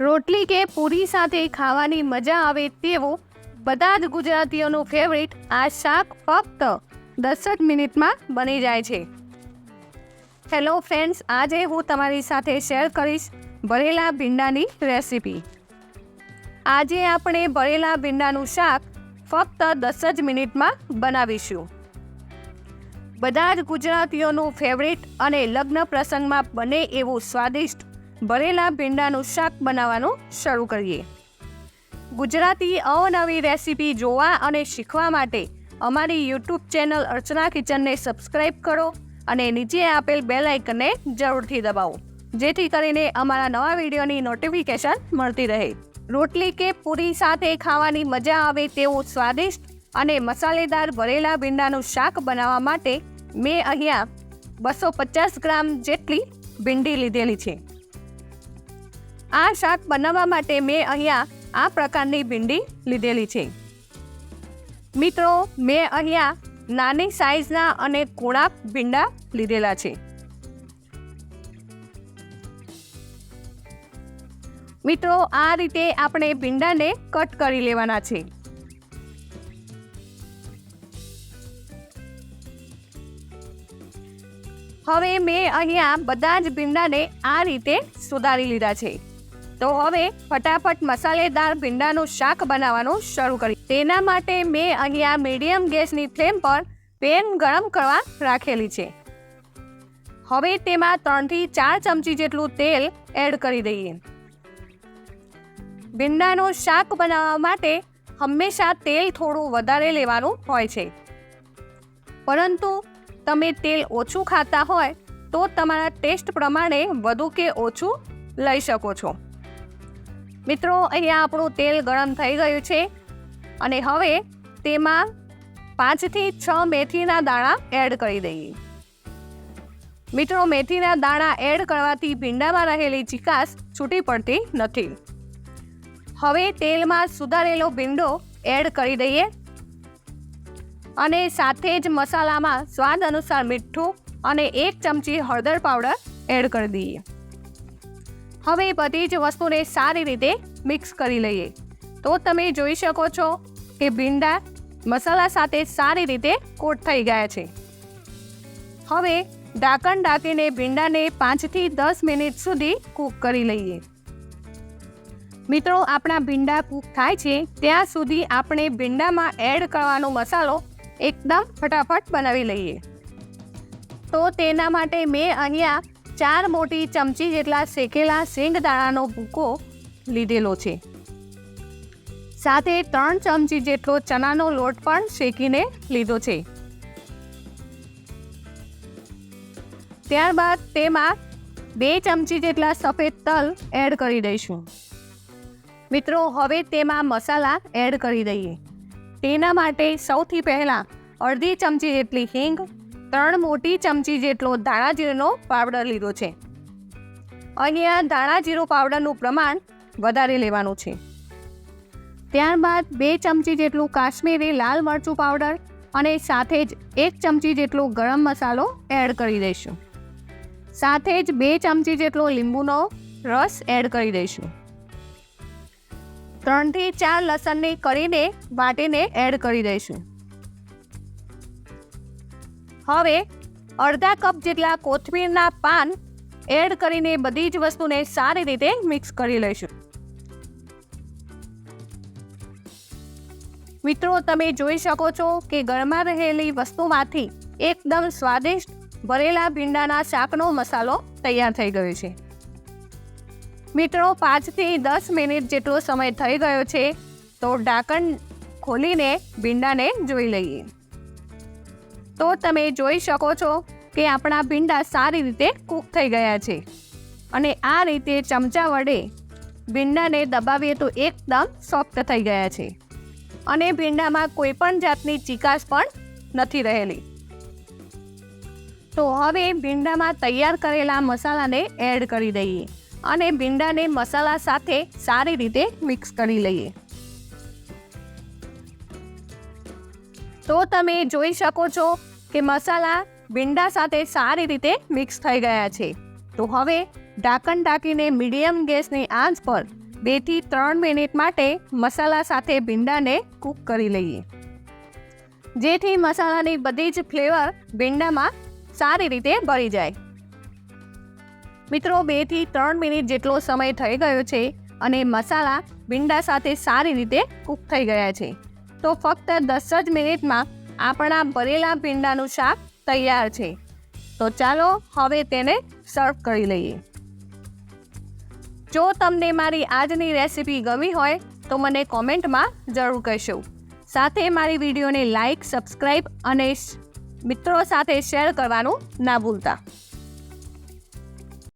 રોટલી કે પૂરી સાથે ખાવાની મજા આવે તેવો બધા જ ગુજરાતીઓનું ફેવરિટ આ શાક ફક્ત દસ જ મિનિટમાં બની જાય છે. હેલો ફ્રેન્ડ્સ આજે હું તમારી સાથે શેર કરીશ ભરેલા ભીંડાની રેસીપી આજે આપણે ભરેલા ભીંડાનું શાક ફક્ત દસ જ મિનિટમાં બનાવીશું. બધા જ ગુજરાતીઓનું ફેવરિટ અને લગ્ન પ્રસંગમાં બને એવું સ્વાદિષ્ટ ભરેલા ભીંડાનું શાક બનાવવાનું શરૂ કરીએ. ગુજરાતી અવનવી રેસીપી જોવા અને શીખવા માટે અમારી યુટ્યુબ ચેનલ અર્ચના કિચનને સબસ્ક્રાઇબ કરો અને નીચે આપેલ બેલ આઇકનને જરૂરથી દબાવો, જેથી કરીને અમારા નવા વિડીયોની નોટિફિકેશન મળતી રહે. રોટલી કે પૂરી સાથે ખાવાની મજા આવે તેવું સ્વાદિષ્ટ અને મસાલેદાર ભરેલા ભીંડાનું શાક બનાવવા માટે મેં અહીંયા બસો પચાસ ગ્રામ જેટલી ભીંડી લીધેલી છે. આ શાક બનાવવા માટે મેં અહીંયા આ પ્રકારની ભીંડી લીધેલી છે. મિત્રો, મેં અહીંયા નાની સાઈઝના અને કુણાક ભીંડા લીધેલા છે. મિત્રો, આ રીતે આપણે ભીંડાને કટ કરી લેવાના છે. હવે મેં અહીંયા બધા જ ભીંડાને આ રીતે સુધારી લીધા છે. તો હવે ફટાફટ મસાલેદાર ભીંડાનું શાક બનાવવાનું શરૂ કરી તેના માટે મેં અહીંયા મીડિયમ ગેસની ફ્લેમ પર પેન ગરમ કરવા રાખેલી છે. હવે તેમાં ત્રણથી ચાર ચમચી જેટલું તેલ એડ કરી દઈએ. ભીંડાનું શાક બનાવવા માટે હંમેશા તેલ થોડું વધારે લેવાનું હોય છે. પરંતુ તમે તેલ ઓછું ખાતા હોય તો તમારા ટેસ્ટ પ્રમાણે વધુ કે ઓછું લઈ શકો છો. મિત્રો, અહીંયા આપણું તેલ ગરમ થઈ ગયું છે અને હવે તેમાં પાંચથી છ મેથીના દાણા એડ કરી દઈએ. મિત્રો, મેથીના દાણા એડ કરવાથી ભીંડામાં રહેલી ચિકાસ છૂટી પડતી નથી. હવે તેલમાં સુધારેલો ભીંડો એડ કરી દઈએ અને સાથે જ મસાલામાં સ્વાદ અનુસાર મીઠું અને એક ચમચી હળદર પાવડર એડ કરી દઈએ. હવે બધી જ વસ્તુને સારી રીતે મિક્સ કરી લઈએ. તો તમે જોઈ શકો છો કે ભીંડા મસાલા સાથે સારી રીતે કોટ થઈ ગયા છે. હવે ઢાંકણ ઢાંકીને ભીંડાને પાંચથી દસ મિનિટ સુધી કૂક કરી લઈએ. મિત્રો, આપણા ભીંડા કૂક થાય છે, ત્યાં સુધી આપણે ભીંડામાં એડ કરવાનો મસાલો એકદમ ફટાફટ બનાવી લઈએ. તો તેના માટે મેં અહીંયા ચાર મોટી ચમચી જેટલા શેકેલા શેંગદાણાનો ભૂકો લીધેલો છે. સાથે ત્રણ ચમચી જેટલો ચણાનો લોટ પણ શેકીને લીધો છે. ત્યારબાદ તેમાં બે ચમચી જેટલા સફેદ તલ એડ કરી દઈશું. મિત્રો, હવે તેમાં મસાલા એડ કરી દઈએ. તેના માટે સૌથી પહેલાં અડધી ચમચી જેટલી હિંગ ત્રણ મોટી ચમચી જેટલો ધાણા જીરુંનો પાવડર લીધો છે. અહીંયા ધાણા જીરું પાવડરનું પ્રમાણ વધારે લેવાનું છે. ત્યારબાદ બે ચમચી જેટલું કાશ્મીરી લાલ મરચું પાવડર અને સાથે જ એક ચમચી જેટલો ગરમ મસાલો એડ કરી દઈશું. સાથે જ બે ચમચી જેટલો લીંબુનો રસ એડ કરી દઈશું. ત્રણથી ચાર લસણની કરીને વાટીને એડ કરી દઈશું. હવે અડધા કપ જેટલા કોથમીરના પાન એડ કરીને બધી જ વસ્તુને સારી રીતે મિક્સ કરી લઈશું. મિત્રો, તમે જોઈ શકો છો કે ઘરમાં રહેલી વસ્તુમાંથી એકદમ સ્વાદિષ્ટ ભરેલા ભીંડાના શાકનો મસાલો તૈયાર થઈ ગયો છે. મિત્રો, પાંચથી દસ મિનિટ જેટલો સમય થઈ ગયો છે, તો ઢાંકણ ખોલીને ભીંડાને જોઈ લઈએ. તો તમે જોઈ શકો છો કે આપણા ભીંડા સારી રીતે કૂક થઈ ગયા છે. અને આ રીતે ચમચા વડે ભીંડાને દબાવીએ તો એકદમ સોફ્ટ થઈ ગયા છે. અને ભીંડામાં કોઈ પણ જાતની ચિકાસ પણ નથી રહેલી. તો હવે ભીંડામાં તૈયાર કરેલા મસાલાને એડ કરી દઈએ અને ભીંડાને મસાલા સાથે સારી રીતે મિક્સ કરી લઈએ. તો તમે જોઈ શકો છો કે મસાલા ભીંડા સાથે સારી રીતે મિક્સ થઈ ગયા છે. તો હવે ઢાંકણ ઢાંકીને મીડિયમ ગેસની આંચ પર બેથી ત્રણ મિનિટ માટે મસાલા સાથે ભીંડાને કૂક કરી લઈએ. જેથી મસાલાની બધી જ ફ્લેવર ભીંડામાં સારી રીતે ભળી જાય. મિત્રો બેથી ત્રણ મિનિટ જેટલો સમય થઈ ગયો છે અને મસાલા ભીંડા સાથે સારી રીતે કૂક થઈ ગયા છે. તો ફક્ત દસ જ મિનિટમાં આપણા ભરેલા ભીંડાનું શાક તૈયાર છે. તો ચાલો હવે તેને સર્વ કરી લઈએ. જો તમને મારી આજની રેસિપી ગમી હોય, તો મને કોમેન્ટમાં જરૂર કહેશો. સાથે મારી વિડીયોને લાઈક સબસ્ક્રાઈબ અને મિત્રો સાથે શેર કરવાનું ના ભૂલતા.